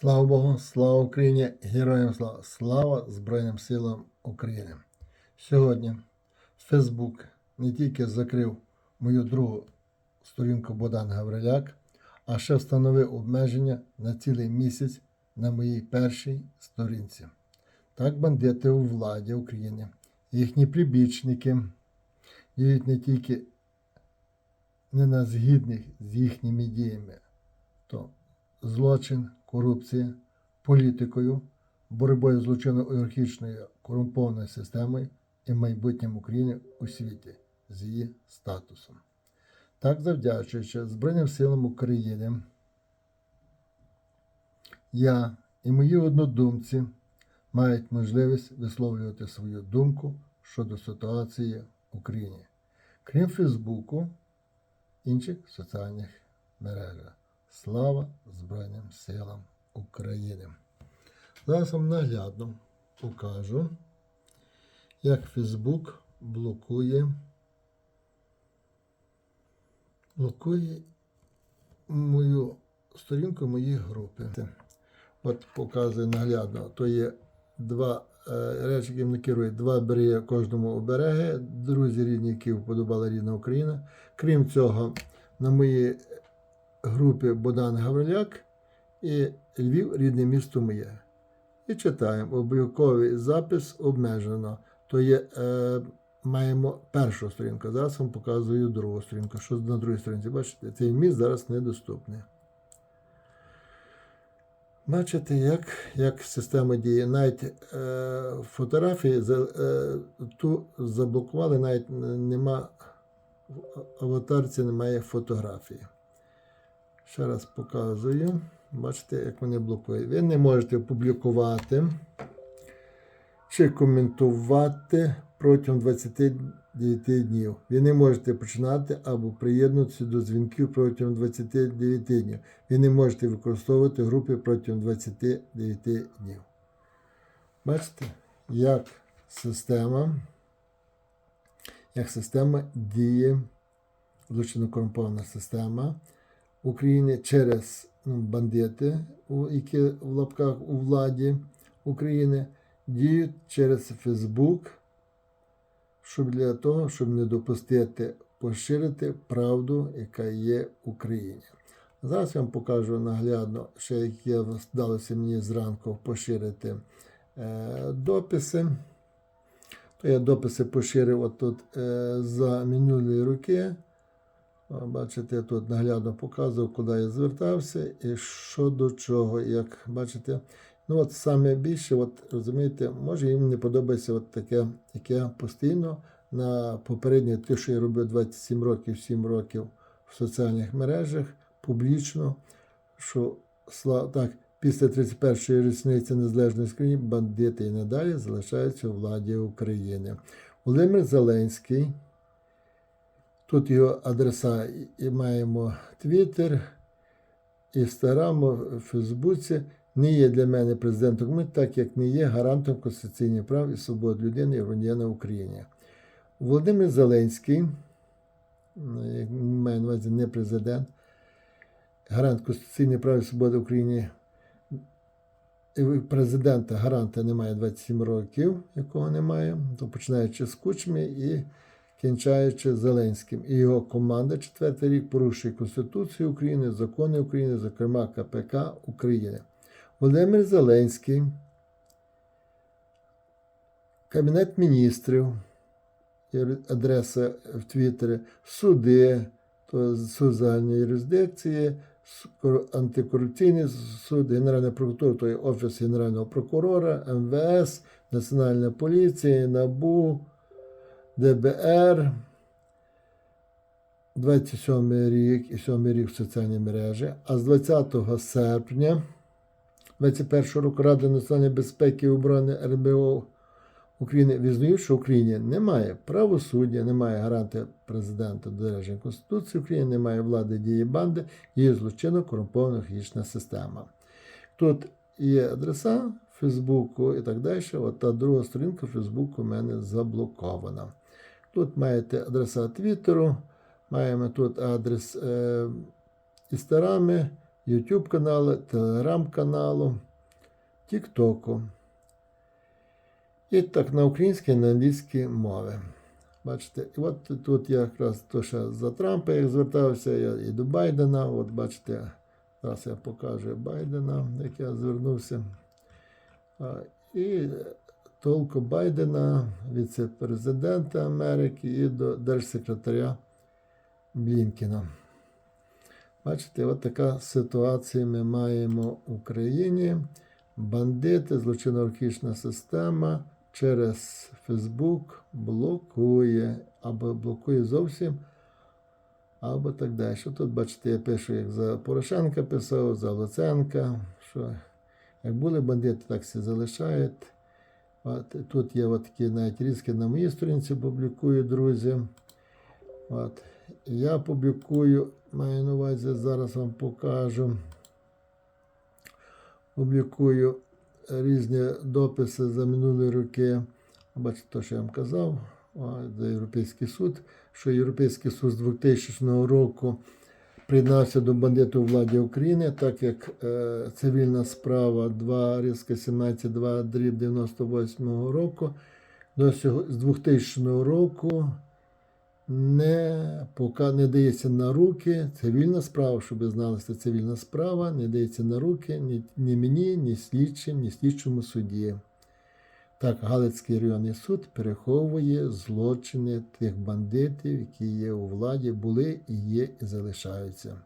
Слава Богу, слава Україні, героям слава, слава Збройним силам України. Сьогодні Фейсбук не тільки закрив мою другу сторінку Богдан Гавриляк, а ще встановив обмеження на цілий місяць на моїй першій сторінці. Так бандити у владі України, їхні прибічники діють не тільки не на згідних з їхніми діями, то злочин, корупція, політикою, боротьбою з злочинною олігархічною корумпованою системою і майбутнім України у світі з її статусом. Так, завдячуючи Збройним силам України, я і мої однодумці мають можливість висловлювати свою думку щодо ситуації в Україні, крім Фейсбуку, інших соціальних мережах. Слава Збройним силам України! Зараз вам наглядно покажу, як Фейсбук блокує, блокує мою сторінку моїх групи. От показує наглядно. То є два е, речі, яким не керує, два береги кожному обереги, друзі рідні, які вподобала рідна Україна. Крім цього, на моїй групі Богдан Гавриляк і Львів рідне місто моє. І читаємо обліковий запис обмежено. То є, е, маємо першу сторінку. Зараз вам показую другу сторінку. Що на другій сторінці? Бачите, цей міст зараз недоступний. Бачите, як, як система діє. Навіть е, фотографії за, е, ту заблокували, навіть нема в аватарці немає фотографії. Ще раз показую. Бачите, як вони блокують. Ви не можете публікувати чи коментувати протягом 29 днів. Ви не можете починати або приєднуватися до дзвінків протягом 29 днів. Ви не можете використовувати групи протягом 29 днів. Бачите, як система, як система діє, злочинно корумпована система. України через ну, бандити, які в лапках у владі України, діють через Фейсбук, щоб для того, щоб не допустити поширити правду, яка є в Україні. Зараз я вам покажу наглядно, ще як я вдалося мені зранку поширити е, дописи. То я дописи поширив отут е, за минулі роки. Бачите, я тут наглядно показував, куди я звертався і що до чого. Як бачите, ну от саме більше, от розумієте, може їм не подобається от таке, яке постійно на попереднє те, що я робив 27 років, 7 років в соціальних мережах, публічно, що так, після 31-ї річниці незалежної країни бандити і надалі залишаються у владі України. Володимир Зеленський. Тут його адреса і маємо Twitter, в Фейсбуці. Не є для мене президентом України, так як не є гарантом конституційних прав і свобод людини і громадянина в Україні. Володимир Зеленський, як маю на увазі не президент, гарант конституційних прав і свободи. І Президента гаранта немає 27 років, якого немає, то починаючи з кучми і кінчаючи Зеленським. І його команда четвертий рік порушує Конституцію України, закони України, зокрема КПК України. Володимир Зеленський, Кабінет міністрів, адреса в Твіттері, суди, то суд загальної юрисдикції, антикорупційний суд, Генеральна прокуратура, то є Офіс Генерального прокурора, МВС, Національна поліція, НАБУ, ДБР, 27 рік і 7 рік в соціальній мережі, а з 20 серпня 21 року Рада національної безпеки і оборони РБО України визнають, що в Україні немає правосуддя, немає гаранта президента додержання Конституції України, немає влади дії банди, є злочинно корумпована хічна система. Тут є адреса Фейсбуку і так далі. От та друга сторінка Фейсбуку у мене заблокована. Тут маєте адреса Твіттеру, маємо тут адрес е, Інстаграми, YouTube каналу, Telegram каналу, Тіктоку. І так на українській і на англійській мові. Бачите, і от тут я якраз то ще за Трампа як звертався, я і до Байдена. От бачите, зараз я покажу Байдена, як я звернувся. І толку Байдена, віце-президента Америки і до держсекретаря Блінкіна. Бачите, от така ситуація ми маємо в Україні. Бандити, злочинно-оркічна система через Фейсбук блокує або блокує зовсім, або так далі. Тут, бачите, я пишу, як за Порошенка писав, за Луценка, що як були бандити, так всі залишають. От, тут є от такі навіть різки на моїй сторінці публікую, друзі. От. Я публікую, маю на увазі, зараз вам покажу. Публікую різні дописи за минулі роки. Бачите, те, що я вам казав, за Європейський суд, що Європейський суд з 2000 року приєднався до бандиту владі України, так як е, цивільна справа 2 різка 17 2 дріб 98 року до сього, з 2000 року не, поки не дається на руки цивільна справа, щоб ви знали, це цивільна справа, не дається на руки ні, ні мені, ні слідчим, ні слідчому суді. Так, Галицький районний суд переховує злочини тих бандитів, які є у владі, були і є, і залишаються.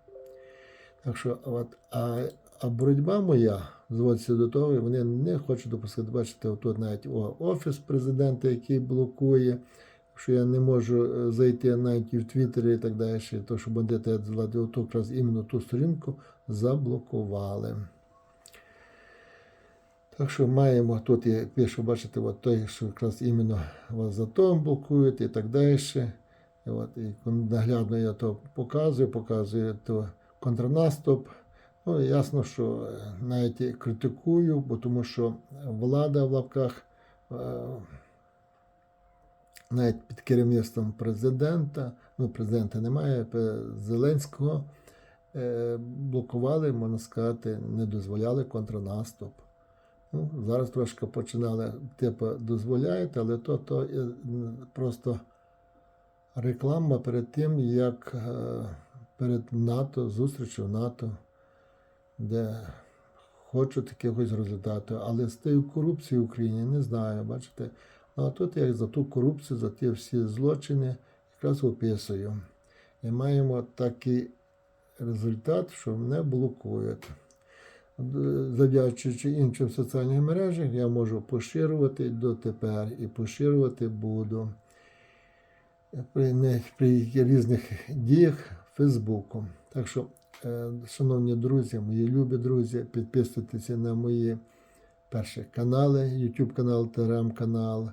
Так що, от, а, а боротьба моя зводиться до того, вони не хочуть допускати. Бачите, тут навіть о, офіс президента, який блокує, що я не можу е, зайти навіть і в Твіттері і так далі, то що бандити з влади якраз іменно ту сторінку заблокували. Так що маємо тут, я пишу, бачите, от той, що якраз іменно вас за то блокують і так далі. І, от, і наглядно я то показую, показую то контрнаступ. Ну, ясно, що навіть критикую, бо тому що влада в лапках, е, навіть під керівництвом президента, ну, президента немає, Зеленського, е, блокували, можна сказати, не дозволяли контрнаступ. Ну, зараз трошки починали, типу, дозволяють, але то, то е, просто реклама перед тим, як е, перед НАТО, зустрічю НАТО, де хочуть якихось результатів. Але з тією корупцією в Україні не знаю, бачите. Ну, а тут я за ту корупцію, за ті всі злочини якраз описую. І маємо такий результат, що мене блокують завдячуючи іншим соціальним мережам, я можу поширювати дотепер і поширювати буду при, при різних діях Фейсбуку. Так що, е, шановні друзі, мої любі друзі, підписуйтеся на мої перші канали, YouTube канал, Telegram канал,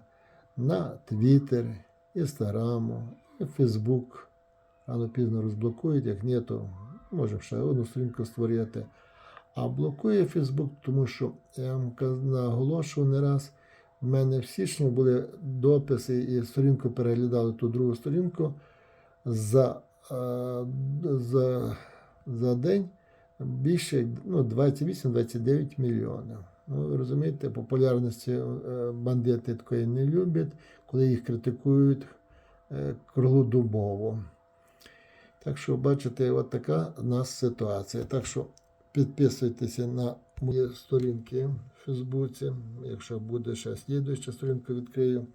на Twitter, Instagram, Facebook. Рано пізно розблокують, як ні, то можемо ще одну сторінку створити. А блокує Фейсбук, тому що я вам наголошував не раз. В мене в січні були дописи і сторінку переглядали ту другу сторінку за, е, за, за день більше ну, 28-29 мільйонів. Ну, ви розумієте, популярності е, бандити такої не люблять, коли їх критикують е, круглодобово. Так що, бачите, от така у нас ситуація. Так що підписуйтеся на мої сторінки в Фейсбуці. Якщо буде ще слідуюча сторінка відкрию.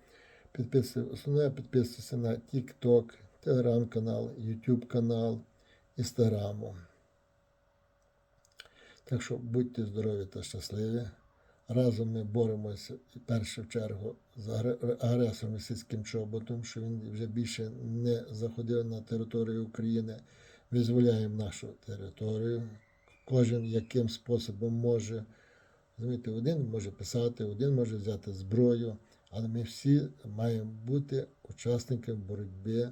Підписуйтесь, основне підписуйтеся на TikTok, Telegram канал, YouTube канал, Інстаграму. Так що будьте здорові та щасливі. Разом ми боремося в чергу з агресором російським чоботом, що він вже більше не заходив на територію України. Визволяємо нашу територію. Кожен яким способом може. Розумієте, один може писати, один може взяти зброю, але ми всі маємо бути учасниками боротьби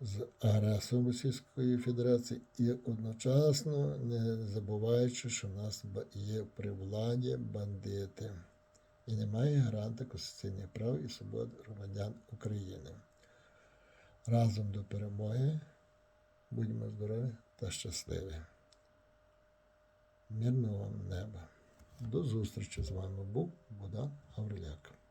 з агресором Російської Федерації і одночасно не забуваючи, що в нас є при владі бандити і немає гаранта конституційних прав і свобод громадян України. Разом до перемоги будьмо здорові та щасливі! Мирного неба. До зустрічі з вами був Богдан Гаврилюк.